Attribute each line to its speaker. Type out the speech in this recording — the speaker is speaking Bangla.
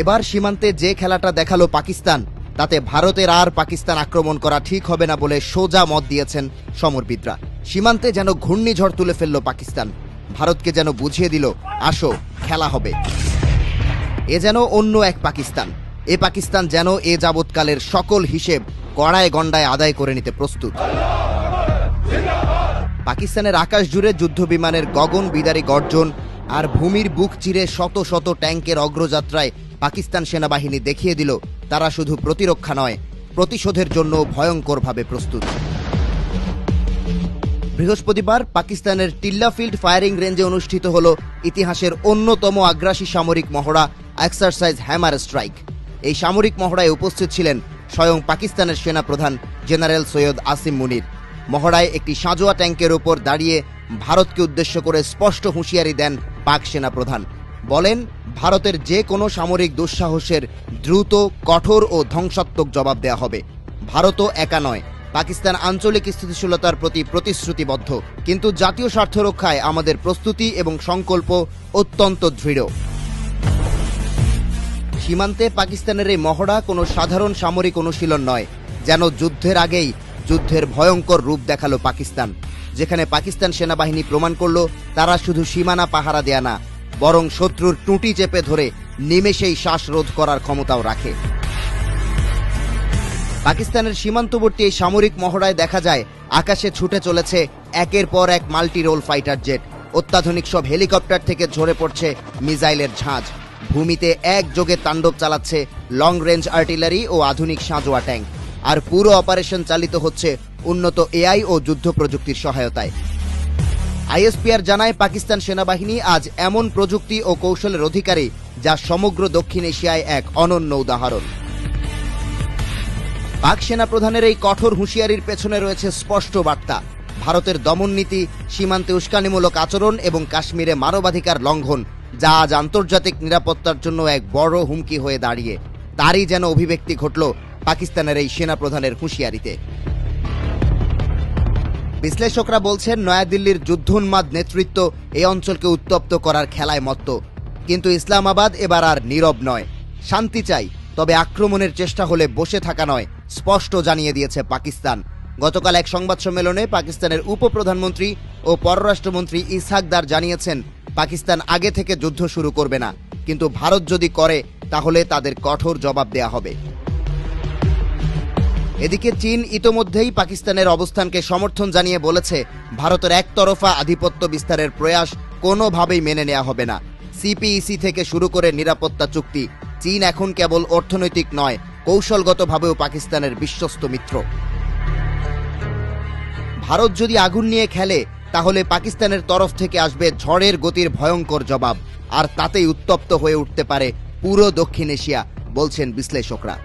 Speaker 1: এবার সীমান্তে যে খেলাটা দেখাল পাকিস্তান, তাতে ভারতের আর পাকিস্তান আক্রমণ করা ঠিক হবে না বলে সোজা মত দিয়েছেন সমরবিদরা। সীমান্তে যেন ঘূর্ণিঝড় তুলে ফেলল পাকিস্তান, ভারতকে যেন বুঝিয়ে দিল, আসো, খেলা হবে। এ যেন অন্য এক পাকিস্তান, এ পাকিস্তান যেন এ যাবৎকালের সকল হিসেব কড়ায় গণ্ডায় আদায় করে নিতে প্রস্তুত। পাকিস্তানের আকাশ জুড়ে যুদ্ধ বিমানের গগন বিদারী গর্জন আর ভূমির বুক চিরে শত শত ট্যাঙ্কের অগ্রযাত্রায় পাকিস্তান সেনাবাহিনী দেখিয়ে দিল, তারা শুধু প্রতিরক্ষা নয়, প্রতিশোধের জন্য ভয়ঙ্করভাবে প্রস্তুত। বৃহস্পতিবার পাকিস্তানের টিল্লা ফিল্ড ফায়ারিং রেঞ্জে অনুষ্ঠিত হল ইতিহাসের অন্যতম আগ্রাসী সামরিক মহড়া এক্সারসাইজ হ্যামার স্ট্রাইক। এই সামরিক মহড়ায় উপস্থিত ছিলেন স্বয়ং পাকিস্তানের সেনাপ্রধান জেনারেল সৈয়দ আসিম মুনির। মহড়ায় একটি সাঁজোয়া ট্যাঙ্কের ওপর দাঁড়িয়ে ভারতকে উদ্দেশ্য করে স্পষ্ট হুঁশিয়ারি দেন পাক সেনাপ্রধান বলেন, ভারতের যে কোনো সামরিক দুঃসাহসের দ্রুত, কঠোর ও ধ্বংসাত্মক জবাব দেয়া হবে। ভারতও একা নয়, পাকিস্তান আঞ্চলিক স্থিতিশীলতার প্রতি প্রতিশ্রুতিবদ্ধ। কিন্তু জাতীয় স্বার্থ রক্ষায় আমাদের প্রস্তুতি এবং সংকল্প অত্যন্ত দৃঢ়। সীমান্তে পাকিস্তানের এই মহড়া কোনো সাধারণ সামরিক অনুশীলন নয়, যেন যুদ্ধের আগেই যুদ্ধের ভয়ঙ্কর রূপ দেখাল পাকিস্তান। যেখানে পাকিস্তান সেনাবাহিনী প্রমাণ করল, তারা শুধু সীমানা পাহারা দেয়া না, বরং শত্রুর টুটি চেপে ধরে নিমেষেই শ্বাসরোধ করার ক্ষমতাও রাখে। পাকিস্তানের সীমান্তবর্তী এই সামরিক মহড়ায় দেখা যায়, আকাশে ছুটে চলেছে একের পর এক মাল্টি রোল ফাইটার জেট। অত্যাধুনিক সব হেলিকপ্টার থেকে ঝরে পড়ছে মিসাইলের ঝাঁজ। ভূমিতে একযোগে তাণ্ডব চালাচ্ছে লং রেঞ্জ আর্টিলারি ও আধুনিক সাঁজোয়া ট্যাঙ্ক। আর পুরো অপারেশন চালিত হচ্ছে উন্নত এআই ও যুদ্ধ প্রযুক্তির সহায়তায়। আইএসপিআর জানায়, পাকিস্তান সেনাবাহিনী আজ এমন প্রযুক্তি ও কৌশলের অধিকারী যা সমগ্র দক্ষিণ এশিয়ায় এক অনন্য উদাহরণ। পাক সেনাপ্রধানের এই কঠোর হুঁশিয়ারির পেছনে রয়েছে স্পষ্ট বার্তা। ভারতের দমননীতি সীমান্তে উস্কানিমূলক আচরণ এবং কাশ্মীরে মানবাধিকার লঙ্ঘন, যা আজ আন্তর্জাতিক নিরাপত্তার জন্য এক বড় হুমকি হয়ে দাঁড়িয়ে। তারই যেন অভিব্যক্তি ঘটল পাকিস্তানের এই সেনাপ্রধানের হুঁশিয়ারিতে। বিশ্লেষকরা বলছেন, নয়াদিল্লির যুদ্ধোন্মাদ নেতৃত্ব এই অঞ্চলকে উত্তপ্ত করার খেলায় মত্ত। কিন্তু ইসলামাবাদ এবার আর নীরব নয়। শান্তি চাই, তবে আক্রমণের চেষ্টা হলে বসে থাকা নয়, স্পষ্ট জানিয়ে দিয়েছে পাকিস্তান। গতকাল এক সংবাদ সম্মেলনে পাকিস্তানের উপপ্রধানমন্ত্রী ও পররাষ্ট্রমন্ত্রী ইসহাকদার জানিয়েছেন, পাকিস্তান আগে থেকে যুদ্ধ শুরু করবে না। কিন্তু ভারত যদি করে, তাহলে তাদের কঠোর জবাব দেয়া হবে। এদিকে চীন ইতোমধ্যেই পাকিস্তানের অবস্থানকে সমর্থন জানিয়ে বলেছে, ভারতের একতরফা আধিপত্য বিস্তারের প্রয়াস কোনোভাবেই মেনে নেওয়া হবে না। সিপিইসি থেকে শুরু করে নিরাপত্তা চুক্তি। চীন এখন কেবল অর্থনৈতিক নয়, কৌশলগতভাবেও পাকিস্তানের বিশ্বস্ত মিত্র। ভারত যদি আগুন নিয়ে খেলে, তাহলে পাকিস্তানের তরফ থেকে আসবে ঝড়ের গতির ভয়ঙ্কর জবাব, আর তাতেই উত্তপ্ত হয়ে উঠতে পারে পুরো দক্ষিণ এশিয়া, বলছেন বিশ্লেষকরা।